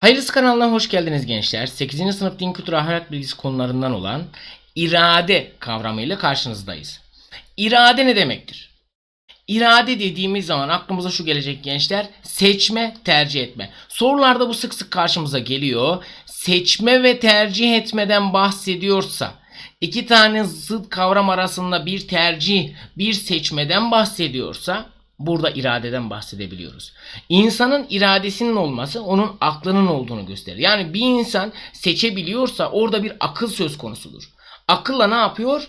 Hayırlısı kanalına hoş geldiniz gençler. 8. sınıf din kültürü ahlak bilgisi konularından olan irade kavramıyla karşınızdayız. İrade ne demektir? İrade dediğimiz zaman aklımıza şu gelecek gençler. Seçme, tercih etme. Sorularda bu sık sık karşımıza geliyor. Seçme ve tercih etmeden bahsediyorsa, iki tane zıt kavram arasında bir tercih, bir seçmeden bahsediyorsa burada iradeden bahsedebiliyoruz. İnsanın iradesinin olması onun aklının olduğunu gösterir. Yani bir insan seçebiliyorsa orada bir akıl söz konusudur. Akılla ne yapıyor?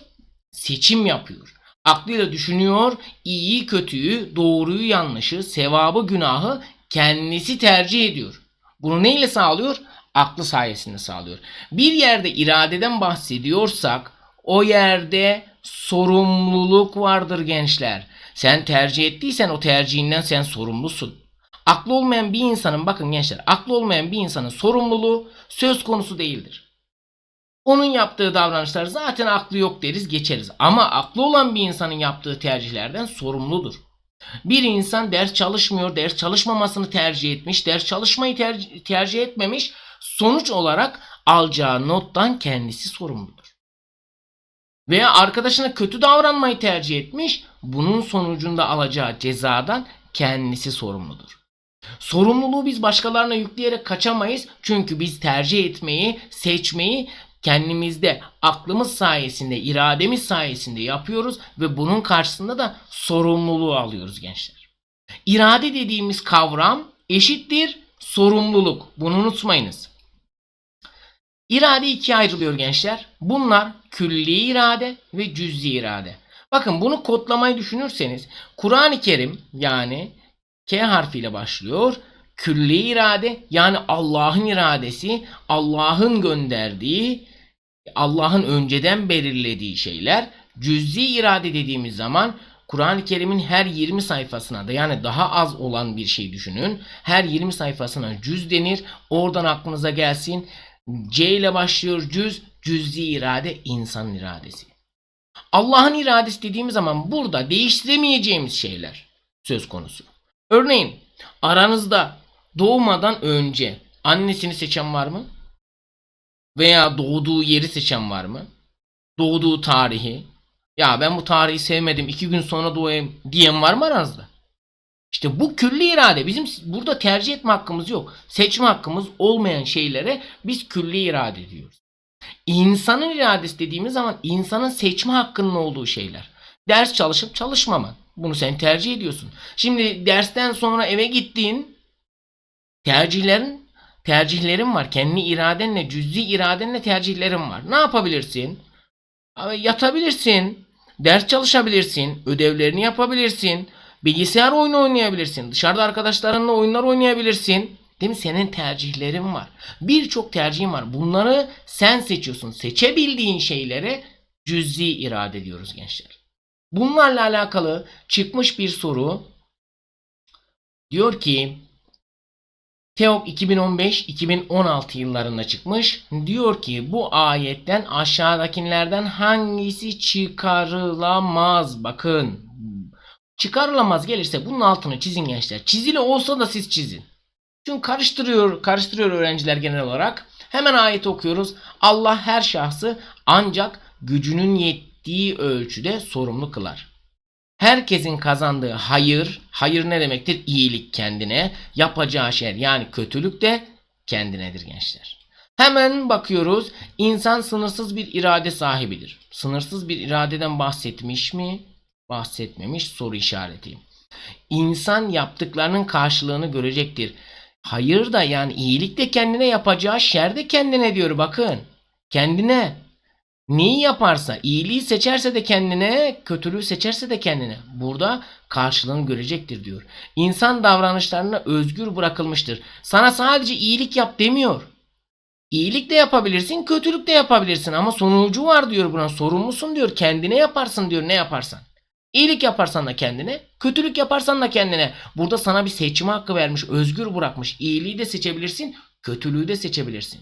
Seçim yapıyor. Aklıyla düşünüyor, iyiyi kötüyü, doğruyu yanlışı, sevabı günahı kendisi tercih ediyor. Bunu neyle sağlıyor? Aklı sayesinde sağlıyor. Bir yerde iradeden bahsediyorsak o yerde sorumluluk vardır gençler. Sen tercih ettiysen o tercihinden sen sorumlusun. Aklı olmayan bir insanın bakın gençler aklı olmayan bir insanın sorumluluğu söz konusu değildir. Onun yaptığı davranışlar zaten aklı yok deriz geçeriz. Ama aklı olan bir insanın yaptığı tercihlerden sorumludur. Bir insan ders çalışmıyor, ders çalışmamasını tercih etmiş, ders çalışmayı tercih, tercih etmemiş. Sonuç olarak alacağı nottan kendisi sorumludur. Veya arkadaşına kötü davranmayı tercih etmiş, bunun sonucunda alacağı cezadan kendisi sorumludur. Sorumluluğu biz başkalarına yükleyerek kaçamayız. Çünkü biz tercih etmeyi, seçmeyi kendimizde aklımız sayesinde, irademiz sayesinde yapıyoruz ve bunun karşısında da sorumluluğu alıyoruz gençler. İrade dediğimiz kavram eşittir sorumluluk. Bunu unutmayınız. İrade ikiye ayrılıyor gençler. Bunlar külli irade ve cüz'i irade. Bakın bunu kodlamayı düşünürseniz Kur'an-ı Kerim yani K harfiyle başlıyor. Külli irade yani Allah'ın iradesi, Allah'ın gönderdiği, Allah'ın önceden belirlediği şeyler. Cüz'i irade dediğimiz zaman Kur'an-ı Kerim'in her 20 sayfasına da yani daha az olan bir şey düşünün. Her 20 sayfasına cüz denir. Oradan aklınıza gelsin. C ile başlıyor cüz. Cüz'i irade insanın iradesi. Allah'ın iradesi dediğimiz zaman burada değiştiremeyeceğimiz şeyler söz konusu. Örneğin aranızda doğmadan önce annesini seçen var mı? Veya doğduğu yeri seçen var mı? Doğduğu tarihi. Ya ben bu tarihi sevmedim iki gün sonra doğayım diyen var mı aranızda? İşte bu külli irade. Bizim burada tercih etme hakkımız yok. Seçme hakkımız olmayan şeylere biz külli irade diyoruz. İnsanın iradesi dediğimiz zaman insanın seçme hakkının olduğu şeyler. Ders çalışıp çalışmaman. Bunu sen tercih ediyorsun. Şimdi dersten sonra eve gittiğin tercihlerin tercihlerin var. Kendi iradenle, cüz'i iradenle tercihlerin var. Ne yapabilirsin? Abi Yatabilirsin. Ders çalışabilirsin. Ödevlerini yapabilirsin. Bilgisayar oyunu oynayabilirsin. Dışarıda arkadaşlarınla oyunlar oynayabilirsin. Değil mi? Senin tercihlerin var. Birçok tercihin var. Bunları sen seçiyorsun. Seçebildiğin şeylere cüz'i irade diyoruz gençler. Bunlarla alakalı çıkmış bir soru. Diyor ki TEOK 2015-2016 yıllarında çıkmış. Diyor ki bu ayetten aşağıdakilerden hangisi çıkarılamaz? Bakın. Çıkarılamaz gelirse bunun altını çizin gençler. Çizili olsa da siz çizin. Çünkü karıştırıyor, karıştırıyor öğrenciler genel olarak. Hemen ayet okuyoruz. Allah her şahsı ancak gücünün yettiği ölçüde sorumlu kılar. Herkesin kazandığı hayır, hayır ne demektir? İyilik kendine, yapacağı şey yani kötülük de kendinedir gençler. Hemen bakıyoruz. İnsan sınırsız bir irade sahibidir. Sınırsız bir iradeden bahsetmiş mi? Bahsetmemiş soru işareti. İnsan yaptıklarının karşılığını görecektir. Hayır da yani iyilik de kendine yapacağı şer de kendine diyor bakın. Kendine. Neyi yaparsa, iyiliği seçerse de kendine, kötülüğü seçerse de kendine. Burada karşılığını görecektir diyor. İnsan davranışlarına özgür bırakılmıştır. Sana sadece iyilik yap demiyor. İyilik de yapabilirsin, kötülük de yapabilirsin ama sonucu var diyor buna. Sorumlusun diyor. Kendine yaparsın diyor ne yaparsan. İyilik yaparsan da kendine, kötülük yaparsan da kendine. Burada sana bir seçme hakkı vermiş, özgür bırakmış. İyiliği de seçebilirsin, kötülüğü de seçebilirsin.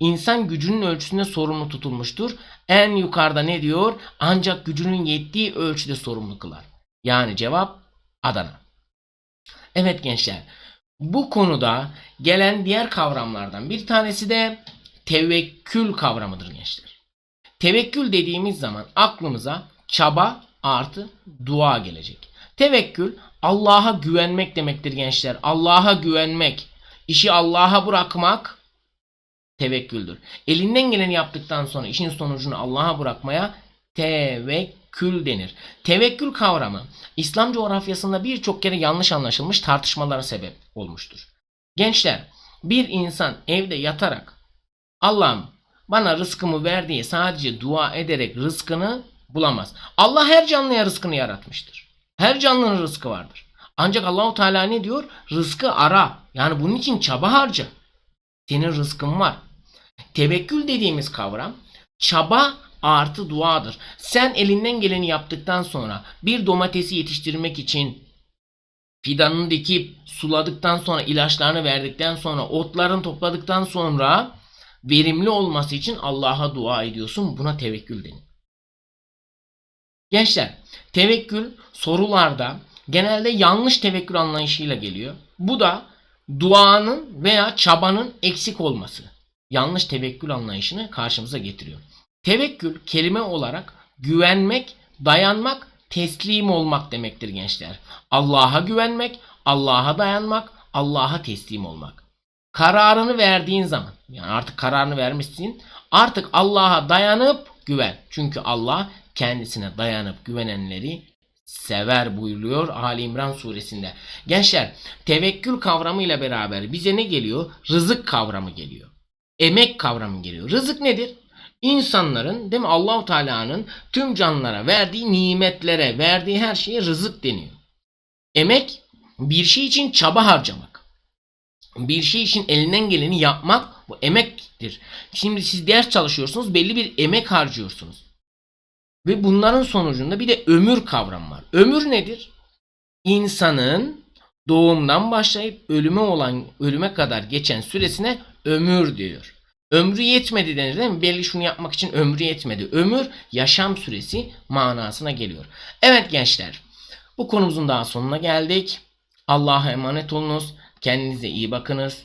İnsan gücünün ölçüsünde sorumlu tutulmuştur. En yukarıda ne diyor? Ancak gücünün yettiği ölçüde sorumlu kılar. Yani cevap Adana. Evet gençler. Bu konuda gelen diğer kavramlardan bir tanesi de tevekkül kavramıdır gençler. Tevekkül dediğimiz zaman aklımıza çaba artı dua gelecek. Tevekkül Allah'a güvenmek demektir gençler. Allah'a güvenmek, işi Allah'a bırakmak tevekküldür. Elinden geleni yaptıktan sonra işin sonucunu Allah'a bırakmaya tevekkül denir. Tevekkül kavramı İslam coğrafyasında birçok kere yanlış anlaşılmış tartışmalara sebep olmuştur. Gençler, bir insan evde yatarak Allah'ım bana rızkımı ver diye sadece dua ederek rızkını bulamaz. Allah her canlıya rızkını yaratmıştır. Her canlının rızkı vardır. Ancak Allahu Teala ne diyor? Rızkı ara. Yani bunun için çaba harca. Senin rızkın var. Tevekkül dediğimiz kavram çaba artı duadır. Sen elinden geleni yaptıktan sonra bir domatesi yetiştirmek için fidanını dikip suladıktan sonra ilaçlarını verdikten sonra otlarını topladıktan sonra verimli olması için Allah'a dua ediyorsun. Buna tevekkül denir. Gençler, tevekkül sorularda genelde yanlış tevekkül anlayışıyla geliyor. Bu da duanın veya çabanın eksik olması. Yanlış tevekkül anlayışını karşımıza getiriyor. Tevekkül kelime olarak güvenmek, dayanmak, teslim olmak demektir gençler. Allah'a güvenmek, Allah'a dayanmak, Allah'a teslim olmak. Kararını verdiğin zaman, yani artık kararını vermişsin, artık Allah'a dayanıp güven. Çünkü Allah kendisine dayanıp güvenenleri sever buyuruyor Ali İmran suresinde. Gençler, tevekkül kavramı ile beraber bize ne geliyor? Rızık kavramı geliyor. Emek kavramı geliyor. Rızık nedir? İnsanların değil mi Allahu Teala'nın tüm canlılara verdiği nimetlere, verdiği her şeye rızık deniyor. Emek bir şey için çaba harcamak. Bir şey için elinden geleni yapmak bu emektir. Şimdi siz ders çalışıyorsunuz, belli bir emek harcıyorsunuz. Ve bunların sonucunda bir de ömür kavramı var. Ömür nedir? İnsanın doğumdan başlayıp ölüme olan ölüme kadar geçen süresine ömür diyor. Ömrü yetmedi denir değil mi? Belli şunu yapmak için ömrü yetmedi. Ömür yaşam süresi manasına geliyor. Evet gençler. Bu konumuzun daha sonuna geldik. Allah'a emanet olunuz. Kendinize iyi bakınız.